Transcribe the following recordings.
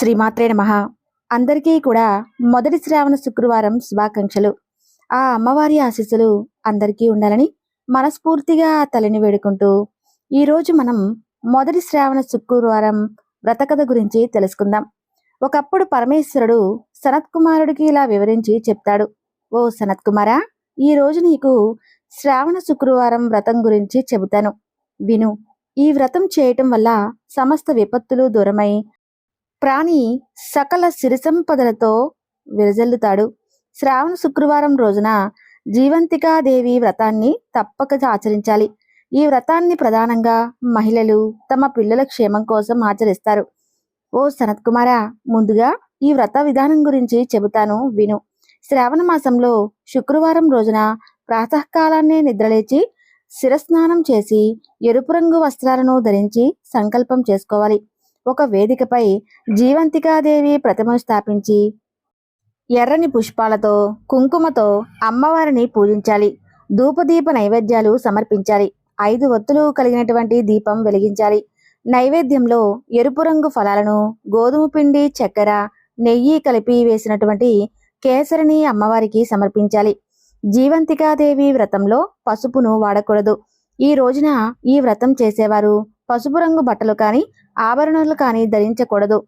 శ్రీమాత్రే నమ. అందరికీ కూడా మొదటి శ్రావణ శుక్రవారం శుభాకాంక్షలు. ఆ అమ్మవారి ఆశీస్సులు అందరికీ ఉండాలని మనస్ఫూర్తిగా తలని వేడుకుంటూ ఈరోజు మనం మొదటి శ్రావణ శుక్రవారం వ్రతకథ గురించి తెలుసుకుందాం. ఒకప్పుడు పరమేశ్వరుడు సనత్కుమారుడికి ఇలా వివరించి చెప్తాడు. ఓ సనత్ కుమారా ఈ రోజు నీకు శ్రావణ శుక్రవారం వ్రతం గురించి చెబుతాను. విను ఈ వ్రతం చేయటం వల్ల సమస్త విపత్తులు దూరమై ప్రాణి సకల సిరిసంపదలతో విరజల్లుతాడు. శ్రావణ శుక్రవారం రోజున జీవంతికాదేవి వ్రతాన్ని తప్పక ఆచరించాలి. ఈ వ్రతాన్ని ప్రధానంగా మహిళలు తమ పిల్లల క్షేమం కోసం ఆచరిస్తారు. ఓ సనత్ కుమార ముందుగా ఈ వ్రత విధానం గురించి చెబుతాను విను. శ్రావణ మాసంలో శుక్రవారం రోజున ప్రాతకాలాన్నే నిద్రలేచి శిరస్నానం చేసి ఎరుపు రంగు వస్త్రాలను ధరించి సంకల్పం చేసుకోవాలి. ఒక వేదికపై జీవంతికాదేవి ప్రతిమను స్థాపించి ఎర్రని పుష్పాలతో కుంకుమతో అమ్మవారిని పూజించాలి. ధూపదీప నైవేద్యాలు సమర్పించాలి. ఐదు ఒత్తులు కలిగినటువంటి దీపం వెలిగించాలి. నైవేద్యంలో ఎరుపు రంగు ఫలాలను గోధుమ పిండి చక్కెర నెయ్యి కలిపి వేసినటువంటి కేసరిని అమ్మవారికి సమర్పించాలి. జీవంతికాదేవి వ్రతంలో పసుపును వాడకూడదు. ఈ రోజున ఈ వ్రతం చేసేవారు పసుపు రంగు బట్టలు కానీ ఆభరణాలు కానీ ధరించకూడదు.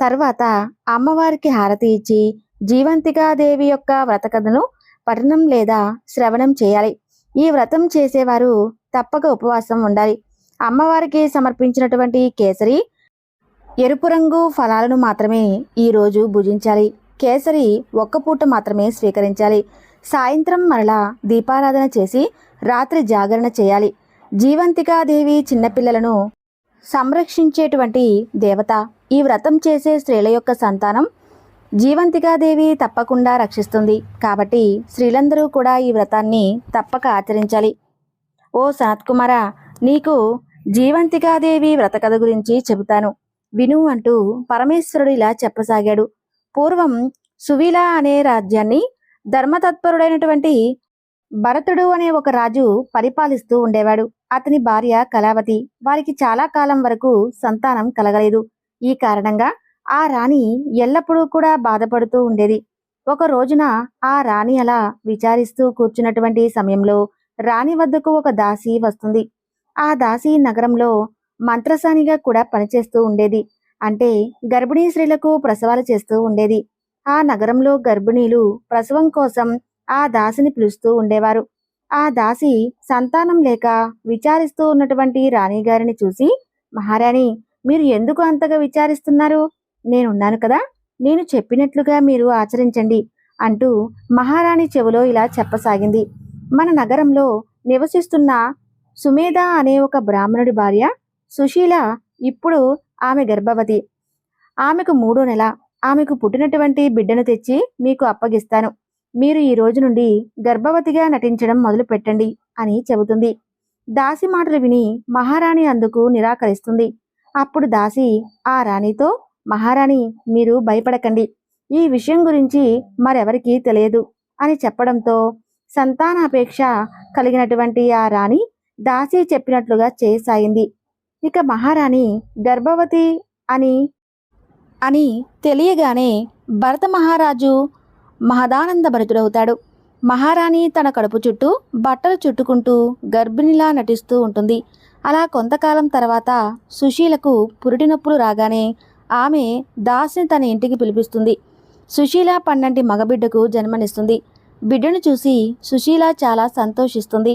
తర్వాత అమ్మవారికి హారతి ఇచ్చి జీవంతికాదేవి యొక్క వ్రతకథను పఠనం లేదా శ్రవణం చేయాలి. ఈ వ్రతం చేసేవారు తప్పక ఉపవాసం ఉండాలి. అమ్మవారికి సమర్పించినటువంటి కేసరి ఎరుపు రంగు ఫలాలను మాత్రమే ఈ రోజు భుజించాలి. కేసరి ఒక్క పూట మాత్రమే స్వీకరించాలి. సాయంత్రం మరలా దీపారాధన చేసి రాత్రి జాగరణ చేయాలి. జీవంతికాదేవి చిన్నపిల్లలను సంరక్షించేటువంటి దేవత. ఈ వ్రతం చేసే స్త్రీల యొక్క సంతానం జీవంతికాదేవి తప్పకుండా రక్షిస్తుంది. కాబట్టి స్త్రీలందరూ కూడా ఈ వ్రతాన్ని తప్పక ఆచరించాలి. ఓ సనత్కుమార నీకు జీవంతికాదేవి వ్రత కథ గురించి చెబుతాను. విను అంటూ పరమేశ్వరుడు ఇలా చెప్పసాగాడు. పూర్వం సువీల అనే రాజ్యాన్ని ధర్మతత్పరుడైనటువంటి భరతుడు అనే ఒక రాజు పరిపాలిస్తూ ఉండేవాడు. అతని భార్య కళావతి వారికి చాలా కాలం వరకు సంతానం కలగలేదు. ఈ కారణంగా ఆ రాణి ఎల్లప్పుడూ కూడా బాధపడుతూ ఉండేది. ఒక రోజున ఆ రాణి అలా విచారిస్తూ కూర్చున్నటువంటి సమయంలో రాణి వద్దకు ఒక దాసి వస్తుంది. ఆ దాసి నగరంలో మంత్రసానిగా కూడా పనిచేస్తూ ఉండేది. అంటే గర్భిణీ స్త్రీలకు ప్రసవాలు చేస్తూ ఉండేది. ఆ నగరంలో గర్భిణీలు ప్రసవం కోసం ఆ దాసిని పిలుస్తూ ఉండేవారు. ఆ దాసి సంతానం లేక విచారిస్తూ ఉన్నటువంటి రాణిగారిని చూసి మహారాణి మీరు ఎందుకు అంతగా విచారిస్తున్నారు? నేనున్నాను కదా నేను చెప్పినట్లుగా మీరు ఆచరించండి అంటూ మహారాణి చెవిలో ఇలా చెప్పసాగింది. మన నగరంలో నివసిస్తున్న సుమేధ అనే ఒక బ్రాహ్మణుడి భార్య సుశీల ఇప్పుడు ఆమె గర్భవతి. ఆమెకు మూడో నెల. ఆమెకు పుట్టినటువంటి బిడ్డను తెచ్చి మీకు అప్పగిస్తాను. మీరు ఈ రోజు నుండి గర్భవతిగా నటించడం మొదలు పెట్టండి అని చెబుతుంది. దాసి మాటలు విని మహారాణి అందుకు నిరాకరిస్తుంది. అప్పుడు దాసి ఆ రాణితో? మహారాణి మీరు భయపడకండి. ఈ విషయం గురించి మరెవరికీ తెలియదు అని చెప్పడంతో సంతానాపేక్ష కలిగినటువంటి ఆ రాణి దాసి చెప్పినట్లుగా చేసాయింది. ఇక మహారాణి గర్భవతి అని అని తెలియగానే భరత మహారాజు మహదానంద భరితుడవుతాడు మహారాణి తన కడుపు చుట్టూ బట్టలు చుట్టుకుంటూ గర్భిణిలా నటిస్తూ ఉంటుంది. అలా కొంతకాలం తర్వాత సుశీలకు పురిటి నొప్పులు రాగానే ఆమె దాసిని తన ఇంటికి పిలిపిస్తుంది. సుశీల పన్నంటి మగబిడ్డకు జన్మనిస్తుంది. బిడ్డను చూసి సుశీల చాలా సంతోషిస్తుంది.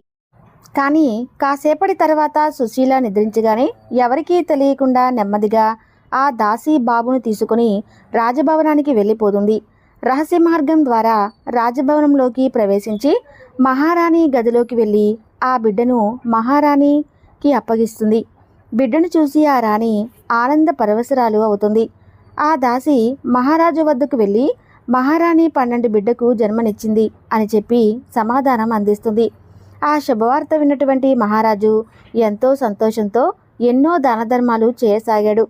కానీ కాసేపటి తర్వాత సుశీల నిద్రించగానే ఎవరికీ తెలియకుండా నెమ్మదిగా ఆ దాసి బాబును తీసుకుని రాజభవనానికి వెళ్ళిపోతుంది. రహస్య మార్గం ద్వారా రాజభవనంలోకి ప్రవేశించి మహారాణి గదిలోకి వెళ్ళి ఆ బిడ్డను మహారాణికి అప్పగిస్తుంది. బిడ్డను చూసి ఆ రాణి ఆనంద పరవశరాలు అవుతుంది. ఆ దాసి మహారాజు వద్దకు వెళ్ళి మహారాణి పన్నెండు బిడ్డకు జన్మనిచ్చింది అని చెప్పి సమాధానం అందిస్తుంది. ఆ శుభవార్త విన్నటువంటి మహారాజు ఎంతో సంతోషంతో ఎన్నో దానధర్మాలు చేయసాగాడు.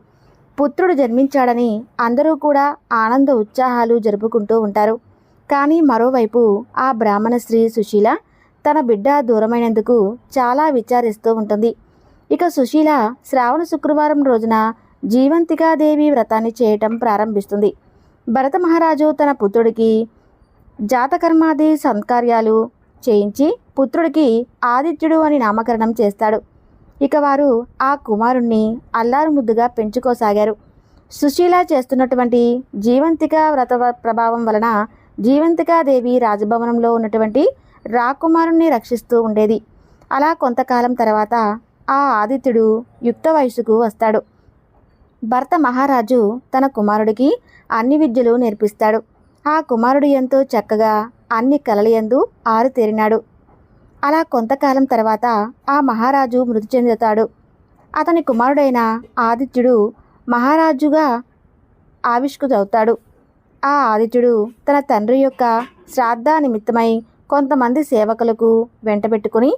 పుత్రుడు జన్మించాడని అందరూ కూడా ఆనంద ఉత్సాహాలు జరుపుకుంటూ ఉంటారు. కానీ మరోవైపు ఆ బ్రాహ్మణ స్త్రీ సుశీల తన బిడ్డ దూరమైనందుకు చాలా విచారిస్తూ ఉంటుంది. ఇక సుశీల శ్రావణ శుక్రవారం రోజున జీవంతికాదేవి వ్రతాన్ని చేయటం ప్రారంభిస్తుంది. భరత మహారాజు తన పుత్రుడికి జాతకర్మాది సంస్కార్యాలు చేయించి పుత్రుడికి ఆదిత్యుడు అని నామకరణం చేస్తాడు. ఇక వారు ఆ కుమారుణ్ణి అల్లారు ముద్దుగా పెంచుకోసాగారు. సుశీల చేస్తున్నటువంటి జీవంతిక వ్రత ప్రభావం వలన జీవంతికాదేవి రాజభవనంలో ఉన్నటువంటి రాకుమారుణ్ణి రక్షిస్తూ ఉండేది. అలా కొంతకాలం తర్వాత ఆ ఆదిత్యుడు యుక్త వయసుకు వస్తాడు. భర్త మహారాజు తన కుమారుడికి అన్ని విద్యలు నేర్పిస్తాడు. ఆ కుమారుడు ఎంతో చక్కగా అన్ని కలలయందు ఆరుతేరినాడు. అలా కొంతకాలం తర్వాత ఆ మహారాజు మృతి చెందుతాడు. అతని కుమారుడైన ఆదిత్యుడు మహారాజుగా ఆవిష్కృతవుతాడు. ఆ ఆదిత్యుడు తన తండ్రి యొక్క శ్రాద్ధ నిమిత్తమై కొంతమంది సేవకులకు వెంటబెట్టుకుని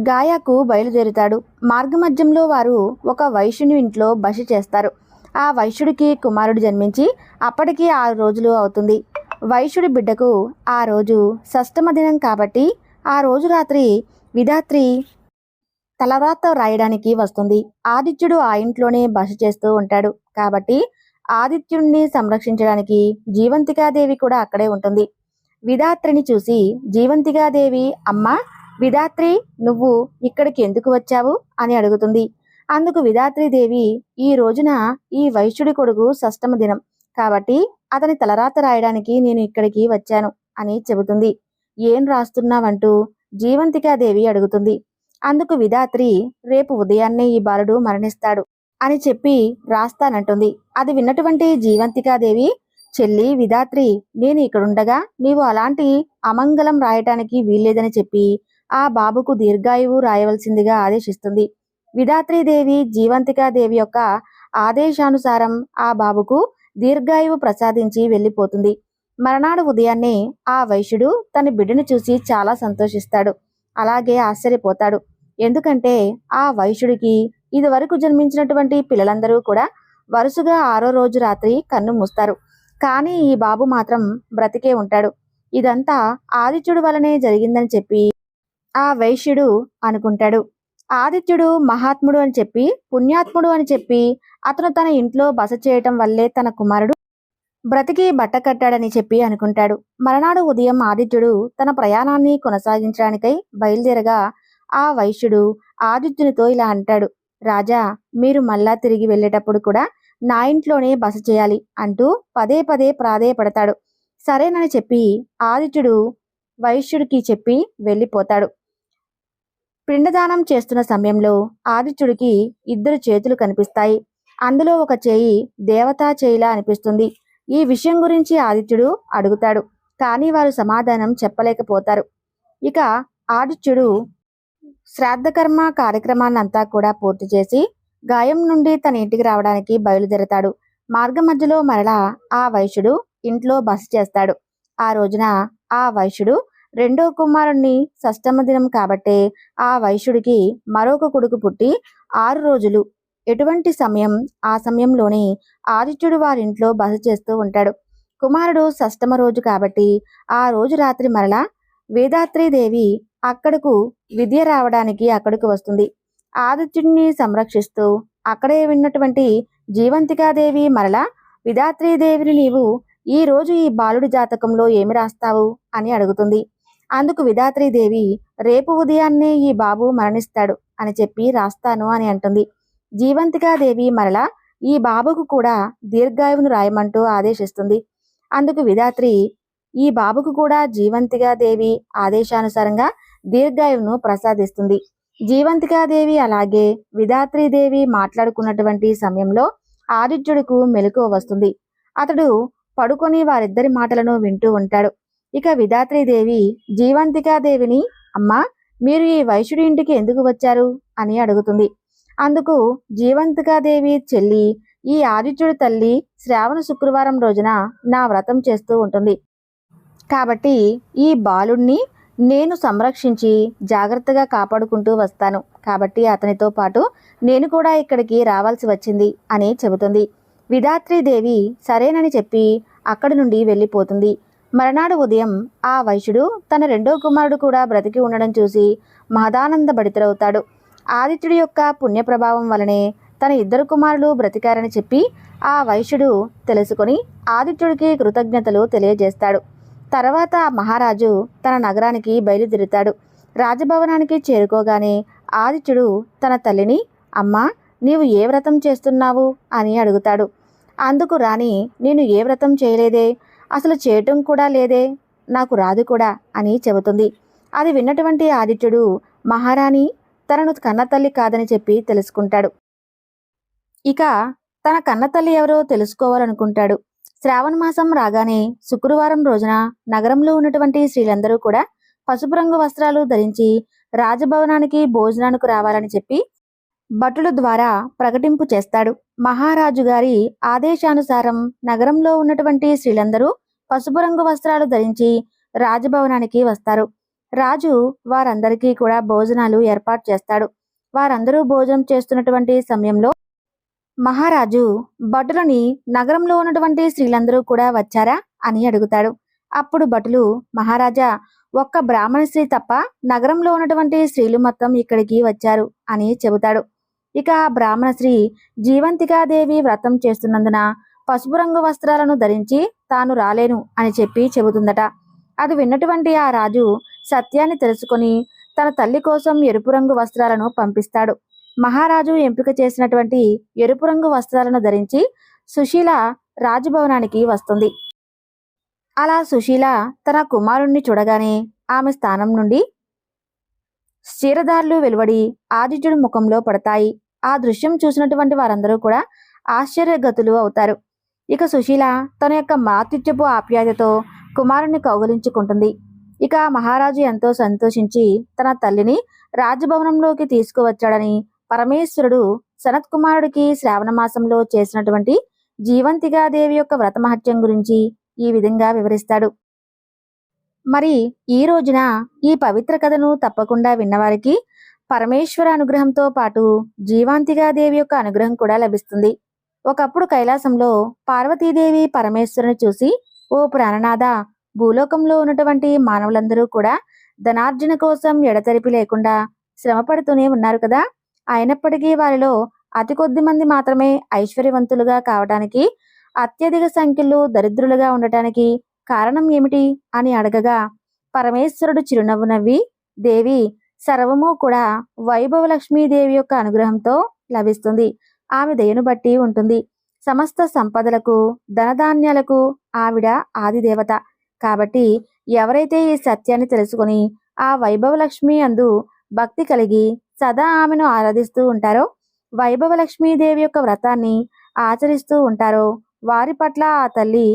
గాయాకు బయలుదేరుతాడు. మార్గమధ్యంలో వారు ఒక వైశ్యుని ఇంట్లో బస చేస్తారు. ఆ వైశ్యుడికి కుమారుడు జన్మించి అప్పటికి ఆరు రోజులు అవుతుంది. వైశ్యుడి బిడ్డకు ఆ రోజు షష్టమ దినం కాబట్టి ఆ రోజు రాత్రి విధాత్రి తలరాత రాయడానికి వస్తుంది. ఆదిత్యుడు ఆ ఇంట్లోనే బస చేస్తూ ఉంటాడు. కాబట్టి ఆదిత్యుడిని సంరక్షించడానికి జీవంతికాదేవి కూడా అక్కడే ఉంటుంది. విధాత్రిని చూసి జీవంతికాదేవి అమ్మ విధాత్రి నువ్వు ఇక్కడికి ఎందుకు వచ్చావు? అని అడుగుతుంది. అందుకు విధాత్రిదేవి ఈ రోజున ఈ వైశ్యుడి కొడుకు షష్టమ దినం. కాబట్టి అతని తలరాత రాయడానికి నేను ఇక్కడికి వచ్చాను అని చెబుతుంది. ఏం రాస్తున్నావంటూ జీవంతికాదేవి అడుగుతుంది. అందుకు విధాత్రి రేపు ఉదయాన్నే ఈ బాలుడు మరణిస్తాడు అని చెప్పి రాస్తానంటుంది. అది విన్నటువంటి జీవంతికాదేవి చెల్లి విధాత్రి నేను ఇక్కడుండగా నీవు అలాంటి అమంగళం రాయటానికి వీల్లేదని చెప్పి ఆ బాబుకు దీర్ఘాయువు రాయవలసిందిగా ఆదేశిస్తుంది. విధాత్రీదేవి జీవంతికాదేవి యొక్క ఆదేశానుసారం ఆ బాబుకు దీర్ఘాయువు ప్రసాదించి వెళ్ళిపోతుంది. మర్నాడు ఉదయాన్నే ఆ వైశ్యుడు తన బిడ్డను చూసి చాలా సంతోషిస్తాడు. అలాగే ఆశ్చర్యపోతాడు. ఎందుకంటే ఆ వైశ్యుడికి ఇదివరకు జన్మించినటువంటి పిల్లలందరూ కూడా వరుసగా ఆరో రోజు రాత్రి కన్ను మూస్తారు. కానీ ఈ బాబు మాత్రం బ్రతికే ఉంటాడు. ఇదంతా ఆదిత్యుడు వలనే జరిగిందని చెప్పి ఆ వైశ్యుడు అనుకుంటాడు. ఆదిత్యుడు మహాత్ముడు అని చెప్పి పుణ్యాత్ముడు అని చెప్పి అతను తన ఇంట్లో బస చేయటం వల్లే తన కుమారుడు బ్రతికి బట్ట కట్టాడని చెప్పి అనుకుంటాడు. మరనాడు ఉదయం ఆదిత్యుడు తన ప్రయాణాన్ని కొనసాగించడానికై బయలుదేరగా ఆ వైశ్యుడు ఆదిత్యునితో ఇలా అంటాడు రాజా మీరు మళ్ళా తిరిగి వెళ్ళేటప్పుడు కూడా నా ఇంట్లోనే బస చేయాలి అంటూ పదే పదే ప్రాధేయపడతాడు. సరేనని చెప్పి ఆదిత్యుడు వైశ్యుడికి చెప్పి వెళ్ళిపోతాడు. పిండదానం చేస్తున్న సమయంలో ఆదిత్యుడికి ఇద్దరు చేతులు కనిపిస్తాయి. అందులో ఒక చేయి దేవతా చేయిలా అనిపిస్తుంది. ఈ విషయం గురించి ఆదిత్యుడు అడుగుతాడు. కానీ వారు సమాధానం చెప్పలేకపోతారు. ఇక ఆదిత్యుడు శ్రాద్ధకర్మ కార్యక్రమాన్నంతా కూడా పూర్తి చేసి గాయం నుండి తన ఇంటికి రావడానికి బయలుదేరతాడు. మార్గ మధ్యలో మరలా ఆ వైశ్యుడు ఇంట్లో బస చేస్తాడు. ఆ రోజున ఆ వైశ్యుడు రెండో కుమారుణ్ణి షష్టమ దినం కాబట్టే ఆ వైశ్యుడికి మరొక కొడుకు పుట్టి ఆరు రోజులు ఎటువంటి సమయం ఆ సమయంలోనే ఆదిత్యుడు వారింట్లో బస చేస్తూ ఉంటాడు. కుమారుడు షష్టమ రోజు కాబట్టి ఆ రోజు రాత్రి మరలా వేదాత్రీదేవి అక్కడకు విద్య రావడానికి అక్కడికి వస్తుంది. ఆదిత్యుడిని సంరక్షిస్తూ అక్కడే విన్నటువంటి జీవంతికాదేవి మరలా విధాత్రీదేవిని నీవు ఈ రోజు ఈ బాలుడి జాతకంలో ఏమి రాస్తావు? అని అడుగుతుంది. అందుకు విధాత్రీదేవి రేపు ఉదయాన్నే ఈ బాబు మరణిస్తాడు అని చెప్పి రాస్తాను అని అంటుంది. జీవంతికాదేవి మరలా ఈ బాబుకు కూడా దీర్ఘాయువును రాయమంటూ ఆదేశిస్తుంది. అందుకు విధాత్రి ఈ బాబుకు కూడా జీవంతికాదేవి ఆదేశానుసారంగా దీర్ఘాయువును ప్రసాదిస్తుంది. జీవంతికాదేవి అలాగే విధాత్రీదేవి మాట్లాడుకున్నటువంటి సమయంలో ఆదిత్యుడికు మెలకువ వస్తుంది. అతడు పడుకొని వారిద్దరి మాటలను వింటూ ఉంటాడు. ఇక విధాత్రీదేవి జీవంతికాదేవిని అమ్మా మీరు ఈ వైశ్యుడి ఇంటికి ఎందుకు వచ్చారు? అని అడుగుతుంది. అందుకు జీవంతికాదేవి చెల్లి ఈ ఆదిత్యుడి తల్లి శ్రావణ శుక్రవారం రోజున నా వ్రతం చేస్తూ ఉంటుంది. కాబట్టి ఈ బాలుణ్ణి నేను సంరక్షించి జాగ్రత్తగా కాపాడుకుంటూ వస్తాను. కాబట్టి అతనితో పాటు నేను కూడా ఇక్కడికి రావాల్సి వచ్చింది అని చెబుతుంది. విధాత్రీదేవి సరేనని చెప్పి అక్కడి నుండి వెళ్ళిపోతుంది. మరనాడు ఉదయం ఆ వైశ్యుడు తన రెండో కుమారుడు కూడా బ్రతికి ఉండడం చూసి మహదానంద భడితుడవుతాడు ఆదిత్యుడి యొక్క పుణ్యప్రభావం వలనే తన ఇద్దరు కుమారులు బ్రతికారని చెప్పి ఆ వైశ్యుడు తెలుసుకొని ఆదిత్యుడికి కృతజ్ఞతలు తెలియజేస్తాడు. తర్వాత మహారాజు తన నగరానికి బయలుదేరుతాడు. రాజభవనానికి చేరుకోగానే ఆదిత్యుడు తన తల్లిని అమ్మా నీవు ఏ వ్రతం చేస్తున్నావు? అని అడుగుతాడు. అందుకు రాణి నేను ఏ వ్రతం చేయలేదే? అసలు చేయటం కూడా లేదే? నాకు రాదు కూడా అని చెబుతుంది. అది విన్నటువంటి ఆదిత్యుడు మహారాణి తనను కన్నతల్లి కాదని చెప్పి తెలుసుకుంటాడు. ఇక తన కన్నతల్లి ఎవరో తెలుసుకోవాలనుకుంటాడు. శ్రావణ మాసం రాగానే శుక్రవారం రోజున నగరంలో ఉన్నటువంటి స్త్రీలందరూ కూడా పసుపు రంగు వస్త్రాలు ధరించి రాజభవనానికి భోజనానికి రావాలని చెప్పి భటుల ద్వారా ప్రకటింపు చేస్తాడు. మహారాజు గారి ఆదేశానుసారం నగరంలో ఉన్నటువంటి స్త్రీలందరూ పసుపు రంగు వస్త్రాలు ధరించి రాజభవనానికి వస్తారు. రాజు వారందరికీ కూడా భోజనాలు ఏర్పాటు చేస్తాడు. వారందరూ భోజనం చేస్తున్నటువంటి సమయంలో మహారాజు భటులని నగరంలో ఉన్నటువంటి స్త్రీలందరూ కూడా వచ్చారా అని అడుగుతాడు. అప్పుడు భటులు మహారాజా ఒక్క బ్రాహ్మణ స్త్రీ తప్ప నగరంలో ఉన్నటువంటి స్త్రీలు మొత్తం ఇక్కడికి వచ్చారు అని చెబుతాడు. ఇక ఆ బ్రాహ్మణ స్త్రీ జీవంతికాదేవి వ్రతం చేస్తున్నందున పసుపు రంగు వస్త్రాలను ధరించి తాను రాలేను అని చెప్పి చెబుతుందట. అది విన్నటువంటి ఆ రాజు సత్యాన్ని తెలుసుకొని తన తల్లి కోసం ఎరుపు రంగు వస్త్రాలను పంపిస్తాడు. మహారాజు ఎంపిక చేసినటువంటి ఎరుపు రంగు వస్త్రాలను ధరించి సుశీల రాజభవనానికి వస్తుంది. అలా సుశీల తన కుమారుణ్ణి చూడగానే ఆమె స్థానం నుండి క్షీరదారులు వెలువడి ఆదిత్యుడి ముఖంలో పడతాయి. ఆ దృశ్యం చూసినటువంటి వారందరూ కూడా ఆశ్చర్యగతులు అవుతారు. ఇక సుశీల తన యొక్క మాతృత్యపు ఆప్యాయతతో కుమారుణ్ణి కౌగలించుకుంటుంది. ఇక మహారాజు ఎంతో సంతోషించి తన తల్లిని రాజభవనంలోకి తీసుకువచ్చాడని పరమేశ్వరుడు సనత్ కుమారుడికి శ్రావణ మాసంలో చేసినటువంటి జీవంతిగా దేవి యొక్క వ్రతమహత్యం గురించి ఈ విధంగా వివరిస్తాడు. మరి ఈ రోజున ఈ పవిత్ర కథను తప్పకుండా విన్నవారికి పరమేశ్వర అనుగ్రహంతో పాటు జీవాంతిగాదేవి యొక్క అనుగ్రహం కూడా లభిస్తుంది. ఒకప్పుడు కైలాసంలో పార్వతీదేవి పరమేశ్వరుని చూసి ఓ ప్రాణనాథ భూలోకంలో ఉన్నటువంటి మానవులందరూ కూడా ధనార్జన కోసం ఎడతెరిపి లేకుండా శ్రమపడుతూనే ఉన్నారు కదా. అయినప్పటికీ వారిలో అతి కొద్ది మంది మాత్రమే ఐశ్వర్యవంతులుగా కావడానికి అత్యధిక సంఖ్యలో దరిద్రులుగా ఉండటానికి కారణం ఏమిటి అని అడగగా పరమేశ్వరుడు చిరునవ్వు నవ్వి దేవి సర్వము కూడా వైభవ లక్ష్మీదేవి యొక్క అనుగ్రహంతో లభిస్తుంది. ఆమె దయను బట్టి ఉంటుంది. సమస్త సంపదలకు ధనధాన్యాలకు ఆవిడ ఆదిదేవత. కాబట్టి ఎవరైతే ఈ సత్యాన్ని తెలుసుకొని ఆ వైభవలక్ష్మి అందు భక్తి కలిగి సదా ఆమెను ఆరాధిస్తూ ఉంటారో వైభవలక్ష్మీదేవి యొక్క వ్రతాన్ని ఆచరిస్తూ ఉంటారో వారి పట్ల ఆ తల్లి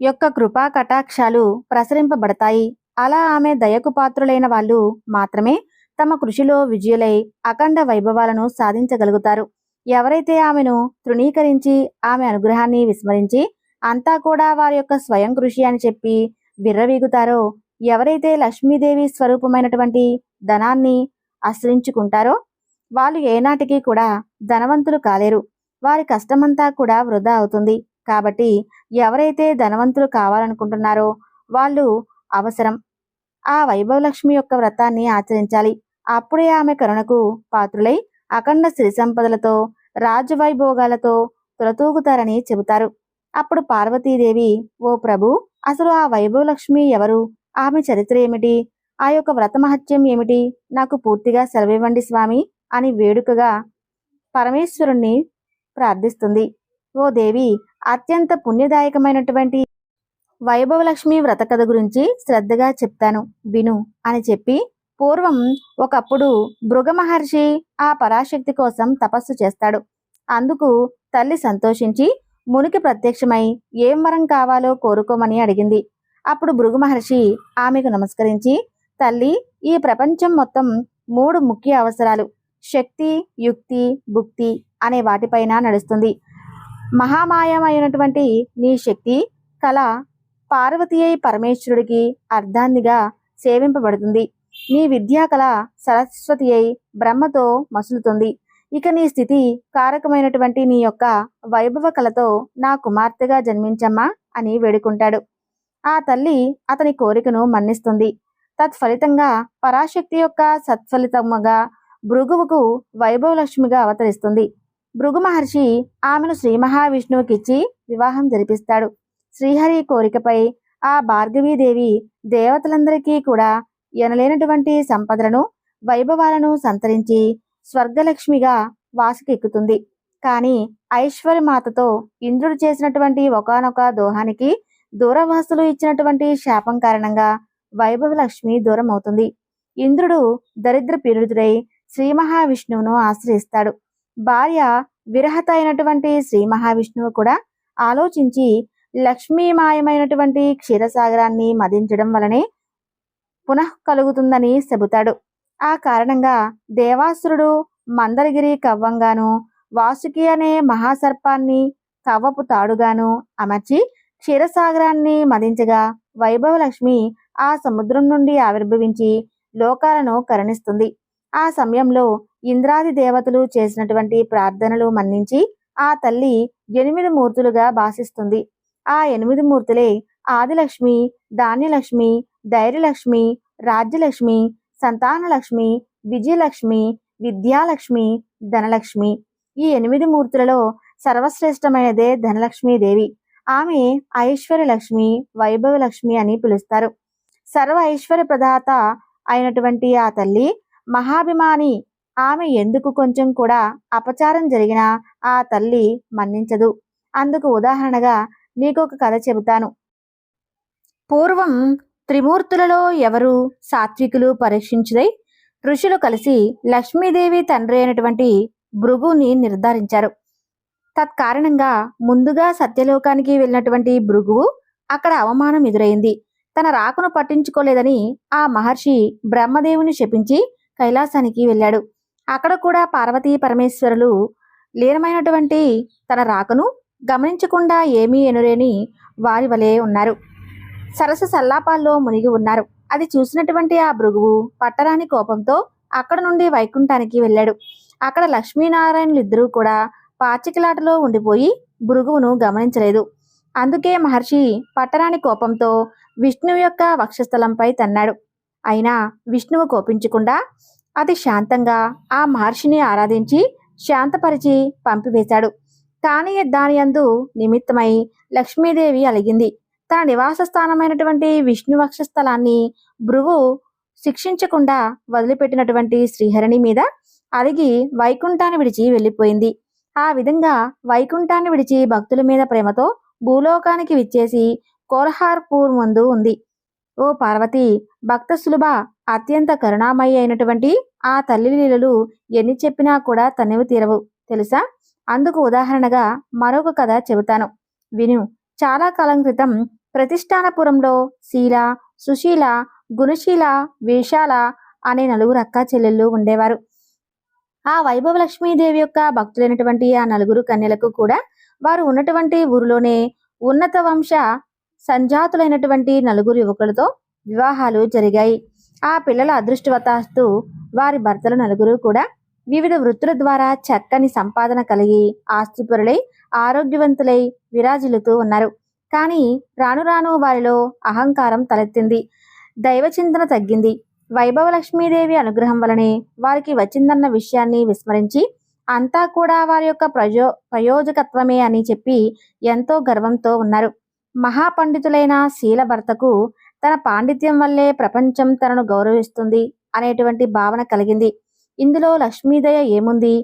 యొక్క కృపా కటాక్షాలు ప్రసరింపబడతాయి. అలా ఆమె దయకు పాత్రులైన వాళ్ళు మాత్రమే తమ కృషిలో విజయులై అఖండ వైభవాలను సాధించగలుగుతారు. ఎవరైతే ఆమెను తృణీకరించి ఆమె అనుగ్రహాన్ని విస్మరించి అంతా కూడా వారి యొక్క స్వయం కృషి అని చెప్పి విర్రవీగుతారో ఎవరైతే లక్ష్మీదేవి స్వరూపమైనటువంటి ధనాన్ని ఆశ్రయించుకుంటారో వాళ్ళు ఏనాటికి కూడా ధనవంతులు కాలేరు. వారి కష్టమంతా కూడా వృధా అవుతుంది. కాబట్టి ఎవరైతే ధనవంతులు కావాలనుకుంటున్నారో వాళ్ళు అవసరం. ఆ వైభవలక్ష్మి యొక్క వ్రతాన్ని ఆచరించాలి. అప్పుడే ఆమె కరుణకు పాత్రులై అఖండ సిరి సంపదలతో రాజవైభోగాలతో తులతూగుతారని చెబుతారు. అప్పుడు పార్వతీదేవి ఓ ప్రభు అసలు ఆ వైభవలక్ష్మి ఎవరు? ఆమె చరిత్ర ఏమిటి? ఆ యొక్క వ్రతమహత్యం ఏమిటి? నాకు పూర్తిగా సెలవివ్వండి స్వామి అని వేడుకగా పరమేశ్వరుణ్ణి ప్రార్థిస్తుంది. ఓ దేవి అత్యంత పుణ్యదాయకమైనటువంటి వైభవలక్ష్మి వ్రత కథ గురించి శ్రద్ధగా చెప్తాను విను అని చెప్పి పూర్వం ఒకప్పుడు భృగ మహర్షి ఆ పరాశక్తి కోసం తపస్సు చేస్తాడు. అందుకు తల్లి సంతోషించి మునికి ప్రత్యక్షమై ఏం వరం కావాలో కోరుకోమని అడిగింది. అప్పుడు భృగు మహర్షి ఆమెకు నమస్కరించి తల్లి ఈ ప్రపంచం మొత్తం మూడు ముఖ్య అవసరాలు శక్తి యుక్తి భుక్తి అనే వాటిపైన నడుస్తుంది. మహామాయమైనటువంటి నీ శక్తి కళ పార్వతి అయి పరమేశ్వరుడికి అర్ధాందిగా సేవింపబడుతుంది. నీ విద్యా కళ సరస్వతి అయి బ్రహ్మతో మసులుతుంది. ఇక నీ స్థితి కారకమైనటువంటి నీ యొక్క వైభవ కలతో నా కుమార్తెగా జన్మించమ్మా అని వేడుకుంటాడు. ఆ తల్లి అతని కోరికను మన్నిస్తుంది. తత్ఫలితంగా పరాశక్తి యొక్క సత్ఫలితముగా భృగువుకు వైభవలక్ష్మిగా అవతరిస్తుంది. భృగు మహర్షి ఆమెను శ్రీ మహావిష్ణువుకిచ్చి వివాహం జరిపిస్తాడు. శ్రీహరి కోరికపై ఆ భార్గవీదేవి దేవతలందరికీ కూడా ఎనలేనటువంటి సంపదలను వైభవాలను సంతరించి స్వర్గలక్ష్మిగా వాసుకెక్కుతుంది. కానీ ఐశ్వర్యమాతతో ఇంద్రుడు చేసినటువంటి ఒకానొక దోహానికి దూరవాసులు ఇచ్చినటువంటి శాపం కారణంగా వైభవలక్ష్మి దూరం అవుతుంది ఇంద్రుడు దరిద్ర పీడితుడై శ్రీ మహావిష్ణువును ఆశ్రయిస్తాడు. భార్య విరహత అయినటువంటి శ్రీ మహావిష్ణువు కూడా ఆలోచించి లక్ష్మీమాయమైనటువంటి క్షీరసాగరాన్ని మదించడం వలనే పునః కలుగుతుందని చెబుతాడు. ఆ కారణంగా దేవాసురుడు మందరగిరి కవ్వంగాను వాసుకి అనే మహాసర్పాన్ని కవ్వపు తాడుగాను అమర్చి క్షీరసాగరాన్ని మదించగా వైభవలక్ష్మి ఆ సముద్రం నుండి ఆవిర్భవించి లోకాలను కరుణిస్తుంది. ఆ సమయంలో ఇంద్రాది దేవతలు చేసినటువంటి ప్రార్థనలు మన్నించి ఆ తల్లి ఎనిమిది మూర్తులుగా భాసిస్తుంది. ఆ ఎనిమిది మూర్తులే ఆదిలక్ష్మి ధాన్యలక్ష్మి ధైర్యలక్ష్మి రాజ్యలక్ష్మి సంతానలక్ష్మి విజయలక్ష్మి విద్యాలక్ష్మి ధనలక్ష్మి. ఈ ఎనిమిది మూర్తులలో సర్వశ్రేష్టమైనదే ధనలక్ష్మీదేవి. ఆమె ఐశ్వర్యలక్ష్మి వైభవలక్ష్మి అని పిలుస్తారు. సర్వ ఐశ్వర్య ప్రదాత అయినటువంటి ఆ తల్లి మహాభిమాని. ఆమె ఎందుకు కొంచెం కూడా అపచారం జరిగినా ఆ తల్లి మన్నించదు. అందుకు ఉదాహరణగా నీకు ఒక కథ చెబుతాను. పూర్వం త్రిమూర్తులలో ఎవరు సాత్వికులు పరీక్షించుదై? ఋషులు కలిసి లక్ష్మీదేవి తండ్రి అయినటువంటి భృగుని నిర్ధారించారు. తత్కారణంగా ముందుగా సత్యలోకానికి వెళ్ళినటువంటి భృగువు అక్కడ అవమానం ఎదురైంది. తన రాకను పట్టించుకోలేదని ఆ మహర్షి బ్రహ్మదేవుని శపించి కైలాసానికి వెళ్ళాడు. అక్కడ కూడా పార్వతీ పరమేశ్వరులు లీనమైనటువంటి తన రాకను గమనించకుండా ఏమీ ఎనురేని వారి వలె ఉన్నారు. సరస సల్లాపాల్లో మునిగి ఉన్నారు. అది చూసినటువంటి ఆ భృగువు పట్టరాని కోపంతో అక్కడ నుండి వైకుంఠానికి వెళ్ళాడు. అక్కడ లక్ష్మీనారాయణులు ఇద్దరూ కూడా పాచికలాటలో ఉండిపోయి భృగువును గమనించలేదు. అందుకే మహర్షి పట్టరాని కోపంతో విష్ణువు యొక్క వక్షస్థలంపై తన్నాడు. అయినా విష్ణువు కోపించకుండా అతి శాంతంగా ఆ మహర్షిని ఆరాధించి శాంతపరిచి పంపివేశాడు. కానీ దాని యందు నిమిత్తమై లక్ష్మీదేవి అలిగింది. తన నివాస స్థానమైనటువంటి విష్ణు వక్షస్థలాన్ని భృగు శిక్షించకుండా వదిలిపెట్టినటువంటి శ్రీహరిణి మీద అరిగి వైకుంఠాన్ని విడిచి వెళ్ళిపోయింది. ఆ విధంగా వైకుంఠాన్ని విడిచి భక్తుల మీద ప్రేమతో భూలోకానికి విచ్చేసి కోల్హార్పూర్ ముందు ఉంది. ఓ పార్వతి భక్త సులభ అత్యంత కరుణామయి అయినటువంటి ఆ తల్లి లీలలు ఎన్ని చెప్పినా కూడా తనివి తీరవు తెలుసా? అందుకు ఉదాహరణగా మరొక కథ చెబుతాను. విను. చాలా కాలం క్రితం ప్రతిష్టానపురంలో శీల సుశీల గుణశీల వేషాల అనే నలుగురు అక్క చెల్లెళ్ళు ఉండేవారు. ఆ వైభవ లక్ష్మీదేవి యొక్క భక్తులైనటువంటి ఆ నలుగురు కన్యలకు కూడా వారు ఉన్నటువంటి ఊరిలోనే ఉన్నత వంశ సంజాతులైనటువంటి నలుగురు యువకులతో వివాహాలు జరిగాయి. ఆ పిల్లల అదృష్టవతాస్తు వారి భర్తలు నలుగురు కూడా వివిధ వృత్తుల ద్వారా చక్కని సంపాదన కలిగి ఆస్తిపరులై ఆరోగ్యవంతులై విరాజిల్లుతూ ఉన్నారు. కానీ రాను రాను వారిలో అహంకారం తలెత్తింది. దైవచింతన తగ్గింది. వైభవ లక్ష్మీదేవి అనుగ్రహం వలనే వారికి వచ్చిందన్న విషయాన్ని విస్మరించి అంతా కూడా వారి యొక్క ప్రయో ప్రయోజకత్వమే అని చెప్పి ఎంతో గర్వంతో ఉన్నారు. మహాపండితులైన శీలభర్తకు తన పాండిత్యం వల్లే ప్రపంచం తనను గౌరవిస్తుంది అనేటువంటి భావన కలిగింది. ఇందులో లక్ష్మీదయ ఏముంది?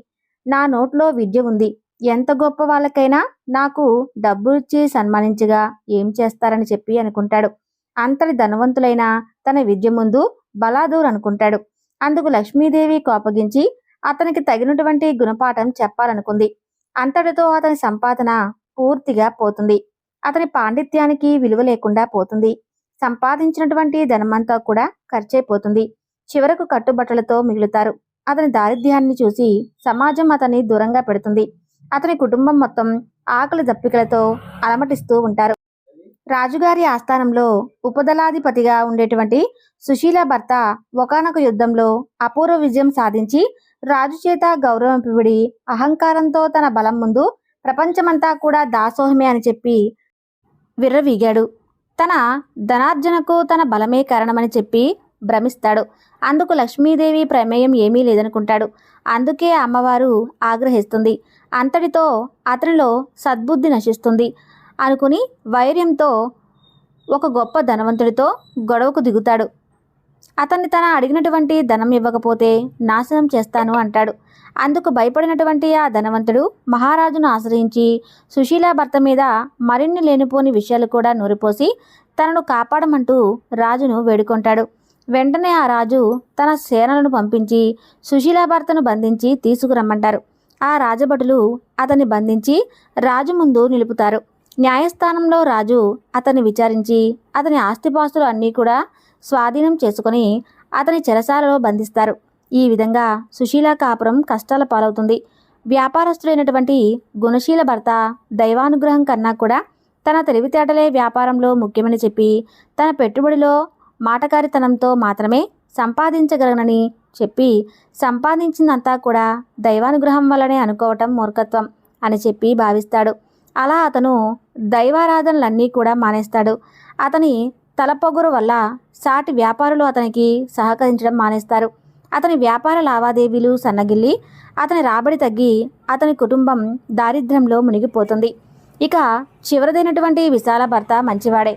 నా నోట్లో విద్య ఉంది. ఎంత గొప్ప వాళ్ళకైనా నాకు డబ్బులిచ్చి సన్మానించగా ఏం చేస్తారని చెప్పి అనుకుంటాడు. అంతటి ధనవంతులైన తన విద్య ముందు బలాదూర్ అనుకుంటాడు. అందుకు లక్ష్మీదేవి కోపగించి అతనికి తగినటువంటి గుణపాఠం చెప్పాలనుకుంది. అంతటితో అతని సంపాదన పూర్తిగా పోతుంది. అతని పాండిత్యానికి విలువ లేకుండా పోతుంది. సంపాదించినటువంటి ధనమంతా కూడా ఖర్చైపోతుంది. చివరకు కట్టుబట్టలతో మిగులుతారు. అతని దారిద్ర్యాన్ని చూసి సమాజం అతన్ని దూరంగా పెడుతుంది. అతని కుటుంబం మొత్తం ఆకలి దప్పికలతో అలమటిస్తూ ఉంటారు. రాజుగారి ఆస్థానంలో ఉపదళాధిపతిగా ఉండేటువంటి సుశీల భర్త ఒకానొక యుద్ధంలో అపూర్వ విజయం సాధించి రాజు చేత గౌరవింపబడి అహంకారంతో తన బలం ముందు ప్రపంచమంతా కూడా దాసోహమే అని చెప్పి విర్రవీగాడు. తన ధనార్జనకు తన బలమే కారణమని చెప్పి భ్రమిస్తాడు. అందుకు లక్ష్మీదేవి ప్రమేయం ఏమీ లేదనుకుంటాడు. అందుకే అమ్మవారు ఆగ్రహిస్తుంది. అంతటితో అతనిలో సద్బుద్ధి నశిస్తుంది. అనుకుని వైర్యంతో ఒక గొప్ప ధనవంతుడితో గొడవకు దిగుతాడు. అతన్ని తన అడిగినటువంటి ధనం ఇవ్వకపోతే నాశనం చేస్తాను అంటాడు. అందుకు భయపడినటువంటి ఆ ధనవంతుడు మహారాజును ఆశ్రయించి సుశీల భర్త మీద మరిన్ని లేనిపోని విషయాలు కూడా నూరిపోసి తనను కాపాడమంటూ రాజును వేడుకుంటాడు. వెంటనే ఆ రాజు తన సేనలను పంపించి సుశీల భర్తను బంధించి తీసుకురమ్మంటారు. ఆ రాజభటులు అతన్ని బంధించి రాజు ముందు నిలుపుతారు. న్యాయస్థానంలో రాజు అతన్ని విచారించి అతని ఆస్తిపాస్తులు అన్నీ కూడా స్వాధీనం చేసుకొని అతని చెరసాలలో బంధిస్తారు. ఈ విధంగా సుశీల కాపురం కష్టాల పాలవుతుంది. వ్యాపారస్తుడైనటువంటి గుణశీల భర్త దైవానుగ్రహం కన్నా కూడా తన తెలివితేటలే వ్యాపారంలో ముఖ్యమని చెప్పి తన పెట్టుబడిలో మాటకారితనంతో మాత్రమే సంపాదించగలనని చెప్పి సంపాదించిందంతా కూడా దైవానుగ్రహం వల్లనే అనుకోవటం మూర్ఖత్వం అని చెప్పి భావిస్తాడు. అలా అతను దైవారాధనలన్నీ కూడా మానేస్తాడు. అతని తలపొగురు వల్ల సాటి వ్యాపారులు అతనికి సహకరించడం మానేస్తారు. అతని వ్యాపార లావాదేవీలు సన్నగిల్లి అతని రాబడి తగ్గి అతని కుటుంబం దారిద్ర్యంలో మునిగిపోతుంది. ఇక చివరిదైనటువంటి విశాల భర్త మంచివాడే.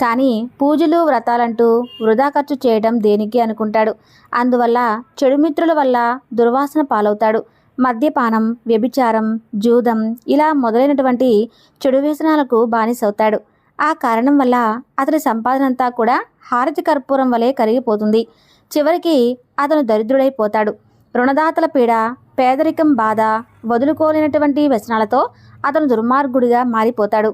కానీ పూజలు వ్రతాలంటూ వృధా ఖర్చు చేయడం దేనికి అనుకుంటాడు? అందువల్ల చెడు మిత్రుల వల్ల దుర్వాసన పాలవుతాడు. మద్యపానం వ్యభిచారం జూదం ఇలా మొదలైనటువంటి చెడు వ్యసనాలకు బానిసవుతాడు. ఆ కారణం వల్ల అతని సంపాదన అంతా కూడా హారతి కర్పూరం వలె కరిగిపోతుంది. చివరికి అతను దరిద్రుడైపోతాడు. రుణదాతల పీడ పేదరికం బాధ వదులుకోలేనటువంటి వ్యసనాలతో అతను దుర్మార్గుడిగా మారిపోతాడు.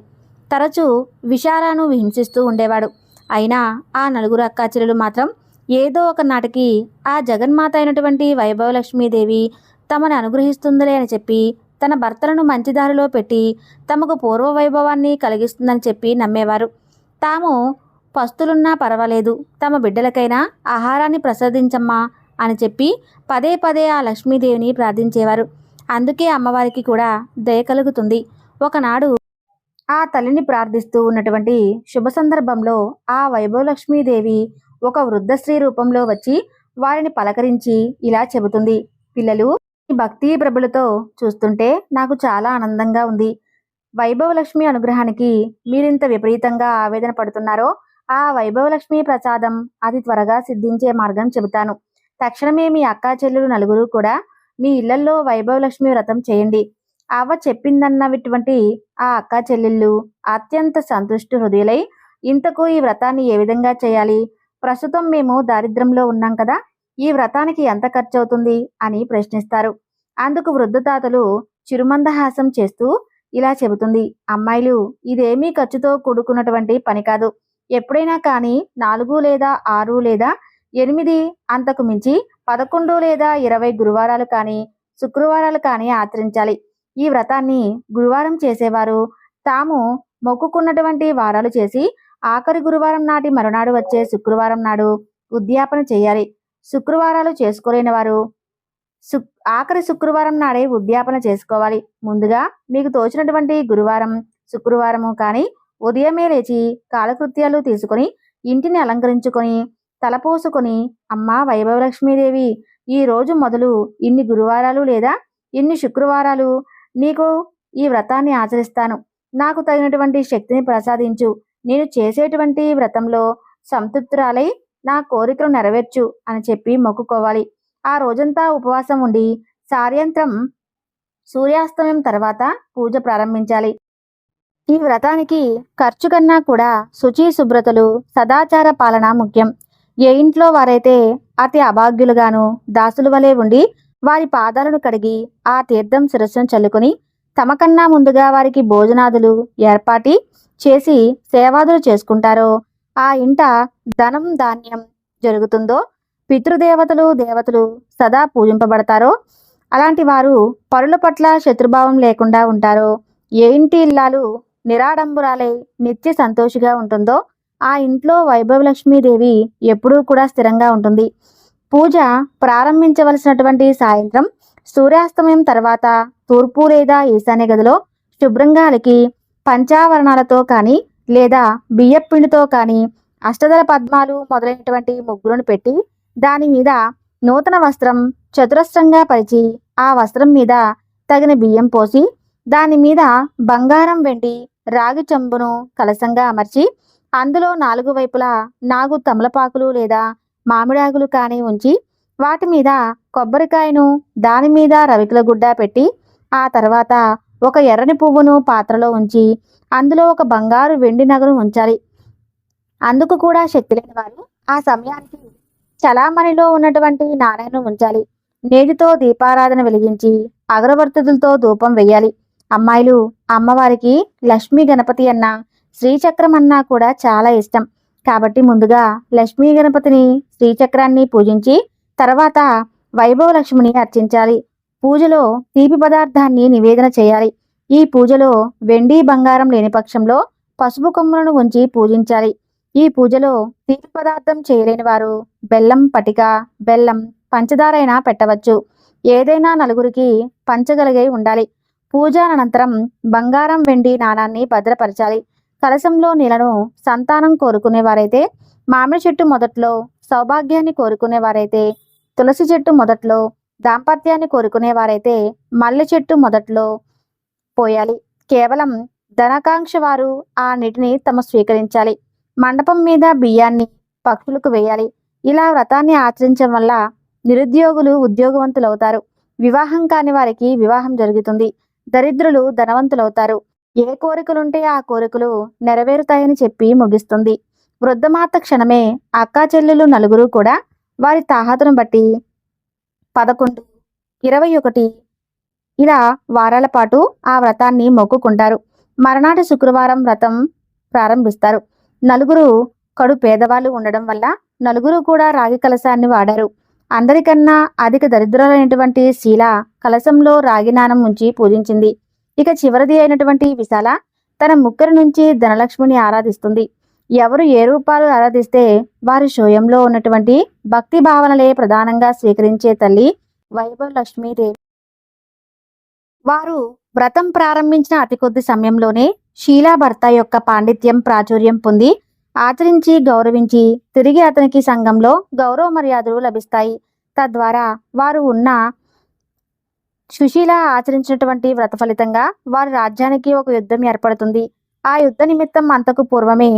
తరచూ విషాలను హింసిస్తూ ఉండేవాడు. అయినా ఆ నలుగురు అక్కాచెల్లెలు మాత్రం ఏదో ఒక నాటికి ఆ జగన్మాత అయినటువంటి వైభవలక్ష్మీదేవి తమను అనుగ్రహిస్తుందిలే అని చెప్పి తన భర్తలను మంచి దారిలో పెట్టి తమకు పూర్వ వైభవాన్ని కలిగిస్తుందని చెప్పి నమ్మేవారు. తాము పస్తులున్నా పర్వాలేదు తమ బిడ్డలకైనా ఆహారాన్ని ప్రసాదించమ్మా అని చెప్పి పదే పదే ఆ లక్ష్మీదేవిని ప్రార్థించేవారు. అందుకే అమ్మవారికి కూడా దయ కలుగుతుంది. ఒకనాడు ఆ తల్లిని ప్రార్థిస్తూ ఉన్నటువంటి శుభ సందర్భంలో ఆ వైభవలక్ష్మీదేవి ఒక వృద్ధ స్త్రీ రూపంలో వచ్చి వారిని పలకరించి ఇలా చెబుతుంది. పిల్లలు ఈ భక్తి ప్రభులతో చూస్తుంటే నాకు చాలా ఆనందంగా ఉంది. వైభవలక్ష్మి అనుగ్రహానికి మీరింత విపరీతంగా ఆవేదన పడుతున్నారో ఆ వైభవలక్ష్మి ప్రసాదం అతి త్వరగా సిద్ధించే మార్గం చెబుతాను. తక్షణమే మీ అక్కా చెల్లెలు నలుగురు కూడా మీ ఇళ్ళల్లో వైభవలక్ష్మి వ్రతం చేయండి. అవ్వ చెప్పిందన్నటువంటి ఆ అక్క చెల్లెళ్ళు అత్యంత సంతుష్టి హృదయులై ఇంతకు ఈ వ్రతాన్ని ఏ విధంగా చేయాలి? ప్రస్తుతం మేము దారిద్ర్యంలో ఉన్నాం కదా ఈ వ్రతానికి ఎంత ఖర్చు అవుతుంది అని ప్రశ్నిస్తారు. అందుకు వృద్ధతాతలు చిరుమందహాసం చేస్తూ ఇలా చెబుతుంది. అమ్మాయిలు ఇదేమీ ఖర్చుతో కూడుకున్నటువంటి పని కాదు. ఎప్పుడైనా కానీ నాలుగు లేదా ఆరు లేదా ఎనిమిది అంతకు మించి పదకొండు లేదా ఇరవై గురువారాలు కానీ శుక్రవారాలు కానీ ఆచరించాలి. ఈ వ్రతాన్ని గురువారం చేసేవారు. తాము మొక్కుకున్నటువంటి వారాలు చేసి ఆఖరి గురువారం నాటి మరునాడు వచ్చే శుక్రవారం నాడు ఉద్యాపన చేయాలి. శుక్రవారాలు చేసుకోలేని వారు ఆఖరి శుక్రవారం నాడే ఉద్యాపన చేసుకోవాలి. ముందుగా మీకు తోచినటువంటి గురువారం శుక్రవారము కానీ ఉదయమే లేచి కాలకృత్యాలు తీసుకొని ఇంటిని అలంకరించుకొని తలపోసుకొని అమ్మ వైభవలక్ష్మీదేవి ఈ రోజు మొదలు ఇన్ని గురువారాలు లేదా? ఇన్ని శుక్రవారాలు? నీకు ఈ వ్రతాన్ని ఆచరిస్తాను. నాకు తగినటువంటి శక్తిని ప్రసాదించు. నేను చేసేటువంటి వ్రతంలో సంతృప్తురాలై నా కోరికలు నెరవేర్చు అని చెప్పి మొక్కుకోవాలి. ఆ రోజంతా ఉపవాసం ఉండి సాయంత్రం సూర్యాస్తమయం తర్వాత పూజ ప్రారంభించాలి. ఈ వ్రతానికి ఖర్చు కన్నా కూడా శుచి శుభ్రతలు సదాచార పాలన ముఖ్యం. ఏ ఇంట్లో వారైతే అతి అభాగ్యులుగాను దాసుల వలె ఉండి వారి పాదాలను కడిగి ఆ తీర్థం శిరస్సును చల్లుకొని తమకన్నా ముందుగా వారికి భోజనాదులు ఏర్పాటి చేసి సేవాదులు చేసుకుంటారో ఆ ఇంట ధనం ధాన్యం జరుగుతుందో పితృదేవతలు దేవతలు సదా పూజింపబడతారో అలాంటి వారు పరుల పట్ల శత్రుభావం లేకుండా ఉంటారో ఏ ఇంటి ఇల్లాలు నిరాడంబురాలై నిత్య సంతోషిగా ఉంటుందో ఆ ఇంట్లో వైభవలక్ష్మీదేవి ఎప్పుడూ కూడా స్థిరంగా ఉంటుంది. పూజ ప్రారంభించవలసినటువంటి సాయంత్రం సూర్యాస్తమయం తర్వాత తూర్పు లేదా ఈశాన్య గదిలో శుభ్రంగా అలికి పంచావరణాలతో కానీ లేదా బియ్యపిండితో కానీ అష్టదల పద్మాలు మొదలైనటువంటి ముగ్గులను పెట్టి దాని మీద నూతన వస్త్రం చతురస్రంగా పరిచి ఆ వస్త్రం మీద తగిన బియ్యం పోసి దాని మీద బంగారం వెండి రాగి చెంబును కలసంగా అమర్చి అందులో నాలుగు వైపులా నాగు తమలపాకులు లేదా మామిడాకులు కానీ ఉంచి వాటి మీద కొబ్బరికాయను దాని మీద రవికుల గుడ్డ పెట్టి ఆ తర్వాత ఒక ఎర్రని పువ్వును పాత్రలో ఉంచి అందులో ఒక బంగారు వెండి నగను ఉంచాలి. అందుకు కూడా శక్తి లేని వారు ఆ సమయానికి చలామణిలో ఉన్నటువంటి నాణ్యను ఉంచాలి. నేతితో దీపారాధన వెలిగించి అగరవర్తులతో ధూపం వేయాలి అమ్మాయిలు అమ్మవారికి లక్ష్మీ గణపతి అన్న శ్రీచక్రం అన్నా కూడా చాలా ఇష్టం. కాబట్టి ముందుగా లక్ష్మీ గణపతిని శ్రీచక్రాన్ని పూజించి తర్వాత వైభవ లక్ష్మిని అర్చించాలి. పూజలో తీపి పదార్థాన్ని నివేదన చేయాలి. ఈ పూజలో వెండి బంగారం లేని పక్షంలో పసుపు కొమ్మలను ఉంచి పూజించాలి. ఈ పూజలో తీపి పదార్థం చేయలేని వారు బెల్లం పటిక బెల్లం పంచదారైనా పెట్టవచ్చు. ఏదైనా నలుగురికి పంచగలిగే ఉండాలి. పూజ అనంతరం బంగారం వెండి నాణాన్ని భద్రపరచాలి. కలశంలో నీళ్ళను సంతానం కోరుకునేవారైతే మామిడి చెట్టు మొదట్లో సౌభాగ్యాన్ని కోరుకునేవారైతే తులసి చెట్టు మొదట్లో దాంపత్యాన్ని కోరుకునేవారైతే మల్లె చెట్టు మొదట్లో పోయాలి. కేవలం ధనకాంక్ష వారు ఆ నీటిని తమ స్వీకరించాలి. మండపం మీద బియ్యాన్ని పక్షులకు వేయాలి. ఇలా వ్రతాన్ని ఆచరించడం వల్ల నిరుద్యోగులు ఉద్యోగవంతులవుతారు. వివాహం కాని వారికి వివాహం జరుగుతుంది. దరిద్రులు ధనవంతులవుతారు. ఏ కోరికలుంటే ఆ కోరికలు నెరవేరుతాయని చెప్పి ముగిస్తుంది. వృద్ధమాత క్షణమే అక్కా చెల్లెలు నలుగురు కూడా వారి తాహతను బట్టి పదకొండు ఇరవై ఒకటి ఇలా వారాల పాటు ఆ వ్రతాన్ని మొక్కుకుంటారు. మరనాటి శుక్రవారం వ్రతం ప్రారంభిస్తారు. నలుగురు కడు పేదవాళ్ళు ఉండడం వల్ల నలుగురు కూడా రాగి కలశాన్ని వాడారు. అందరికన్నా అధిక దరిద్రులైనటువంటి శీల కలశంలో రాగి నాణం ఉంచి పూజించింది. ఇక చివరిది అయినటువంటి విశాల తన ముక్కరి నుంచి ధనలక్ష్మిని ఆరాధిస్తుంది. ఎవరు ఏ రూపాలు ఆరాధిస్తే వారి శోయంలో ఉన్నటువంటి భక్తి భావనలే ప్రధానంగా స్వీకరించే తల్లి వైభవ లక్ష్మీదేవి వారు వ్రతం ప్రారంభించిన అతి కొద్ది సమయంలోనే షీలా భర్త యొక్క పాండిత్యం ప్రాచుర్యం పొంది ఆచరించి గౌరవించి తిరిగి అతనికి సంఘంలో గౌరవ మర్యాదలు లభిస్తాయి. తద్వారా వారు ఉన్న సుశీల ఆచరించినటువంటి వ్రత ఫలితంగా వారి రాజ్యానికి ఒక యుద్ధం ఏర్పడుతుంది. ఆ యుద్ధ నిమిత్తం అంతకు పూర్వమే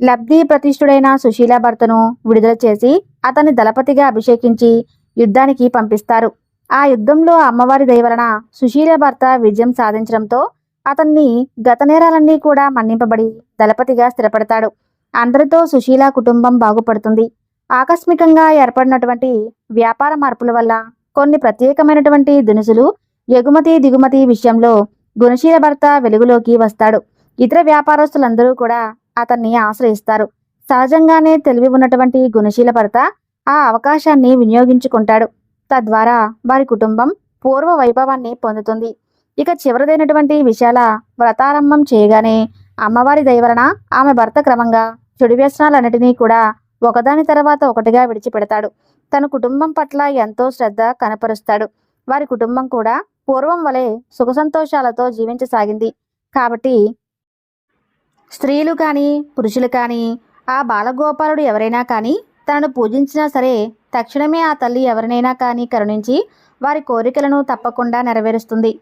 లబ్ధి ప్రతిష్ఠుడైన సుశీల భర్తను విడుదల చేసి అతన్ని దళపతిగా అభిషేకించి యుద్ధానికి పంపిస్తారు. ఆ యుద్ధంలో అమ్మవారి దయవలన సుశీల భర్త విజయం సాధించడంతో అతన్ని గత నేరాలన్నీ కూడా మన్నింపబడి దళపతిగా స్థిరపడతాడు. అందరితో సుశీల కుటుంబం బాగుపడుతుంది. ఆకస్మికంగా ఏర్పడినటువంటి వ్యాపార మార్పుల వల్ల కొన్ని ప్రత్యేకమైనటువంటి దినుసులు ఎగుమతి దిగుమతి విషయంలో గుణశీల భర్త వెలుగులోకి వస్తాడు. ఇతర వ్యాపారస్తులందరూ కూడా అతన్ని ఆశ్రయిస్తారు. సహజంగానే తెలివి ఉన్నటువంటి గుణశీల భర్త ఆ అవకాశాన్ని వినియోగించుకుంటాడు. తద్వారా వారి కుటుంబం పూర్వ వైభవాన్ని పొందుతుంది. ఇక చివరిదైనటువంటి విశాల వ్రతారంభం చేయగానే అమ్మవారి దయవలన ఆమె భర్త క్రమంగా చెడు వ్యసనాలన్నిటినీ కూడా ఒకదాని తర్వాత ఒకటిగా విడిచిపెడతాడు. తన కుటుంబం పట్ల ఎంతో శ్రద్ధ కనపరుస్తాడు. వారి కుటుంబం కూడా పూర్వం వలె సుఖ సంతోషాలతో జీవించసాగింది. కాబట్టి స్త్రీలు కానీ పురుషులు కానీ ఆ బాలగోపాలుడు ఎవరైనా కానీ తనను పూజించినా సరే తక్షణమే ఆ తల్లి ఎవరినైనా కానీ కరుణించి వారి కోరికలను తప్పకుండా నెరవేరుస్తుంది.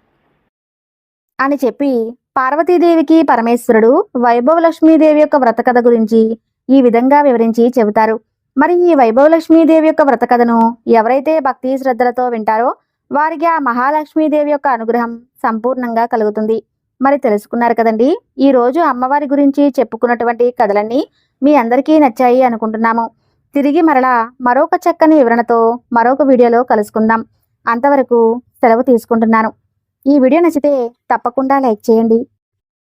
అని చెప్పి పార్వతీదేవికి పరమేశ్వరుడు వైభవ లక్ష్మీదేవి యొక్క వ్రత కథ గురించి ఈ విధంగా వివరించి చెబుతారు. మరి ఈ వైభవ లక్ష్మీదేవి యొక్క వ్రత కథను ఎవరైతే భక్తి శ్రద్ధలతో వింటారో వారికి ఆ మహాలక్ష్మీదేవి యొక్క అనుగ్రహం సంపూర్ణంగా కలుగుతుంది. మరి తెలుసుకున్నారు కదండి ఈ రోజు అమ్మవారి గురించి చెప్పుకున్నటువంటి కథలన్నీ మీ అందరికీ నచ్చాయి అనుకుంటున్నాము. తిరిగి మరలా మరొక చక్కని వివరణతో మరొక వీడియోలో కలుసుకుందాం. అంతవరకు సెలవు తీసుకుంటున్నాను. ఈ వీడియో నచ్చితే తప్పకుండా లైక్ చేయండి.